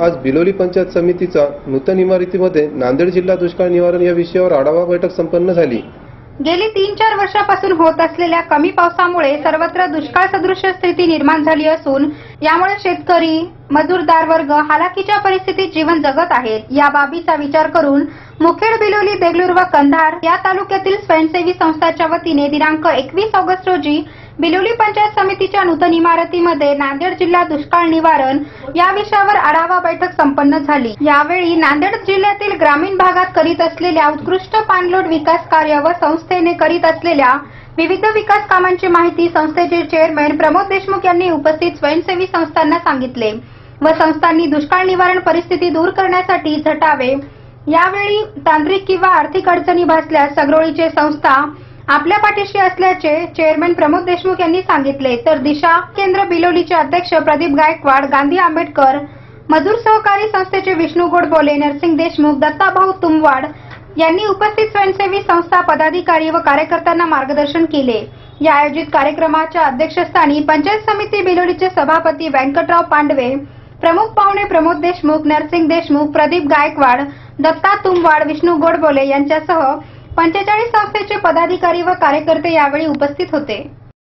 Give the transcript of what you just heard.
आज बिलोली पंचायत समितीचा नूतन इमारतीमध्ये नांदेड जिल्हा दुष्काळ निवारण या विषयावर आढावा बैठक संपन्न झाली. गेली तीन चार वर्षापासून होत असलेल्या कमी पावसामुळे सर्वत्र दुष्काळ सदृश स्थिती निर्माण झाली असून यामुळे शेतकरी मजूरदार वर्ग हालाकीच्या परिस्थितीत जीवन जगत आहेत. या बाबीचा विचार करून मुखेड बिलोली देगलूर व कंधार या तालुक्यातील स्वयंसेवी संस्थाच्या वतीने दिनांक एकवीस ऑगस्ट रोजी बिलोली पंचायत समितीच्या नूतन इमारतीमध्ये नांदेड जिल्हा दुष्काळ निवारण या विषयावर आढावा बैठक संपन्न झाली. यावेळी नांदेड जिल्ह्यातील ग्रामीण भागात करीत असलेल्या उत्कृष्ट पाणलोट विकास कार्य व संस्थेने करीत असलेल्या विविध विकास कामांची माहिती संस्थेचे चेअरमॅन प्रमोद देशमुख यांनी उपस्थित स्वयंसेवी संस्थांना सांगितले व संस्थांनी दुष्काळ निवारण परिस्थिती दूर करण्यासाठी झटावे. यावेळी तांत्रिक किंवा आर्थिक अडचणी भासल्यास सगरोळीचे संस्था आपल्या पाठीशी असल्याचे चेअरमॅन प्रमोद देशमुख यांनी सांगितले. तर दिशा केंद्र बिलोलीचे अध्यक्ष प्रदीप गायकवाड गांधी आंबेडकर मजूर सहकारी संस्थेचे विष्णू गोडबोले नरसिंग देशमुख दत्ताभाऊ तुमवाड यांनी उपस्थित स्वयंसेवी संस्था पदाधिकारी व कार्यकर्त्यांना मार्गदर्शन केले. या आयोजित कार्यक्रमाच्या अध्यक्षस्थानी पंचायत समिती बिलोलीचे सभापती व्यंकटराव पांडवे प्रमुख पाहुणे प्रमोद देशमुख नरसिंग देशमुख प्रदीप गायकवाड दत्ता तुमवाड विष्णू गोडबोले यांच्यासह पंचेचाळीस संस्थेचे पदाधिकारी व कार्यकर्ते यावेळी उपस्थित होते.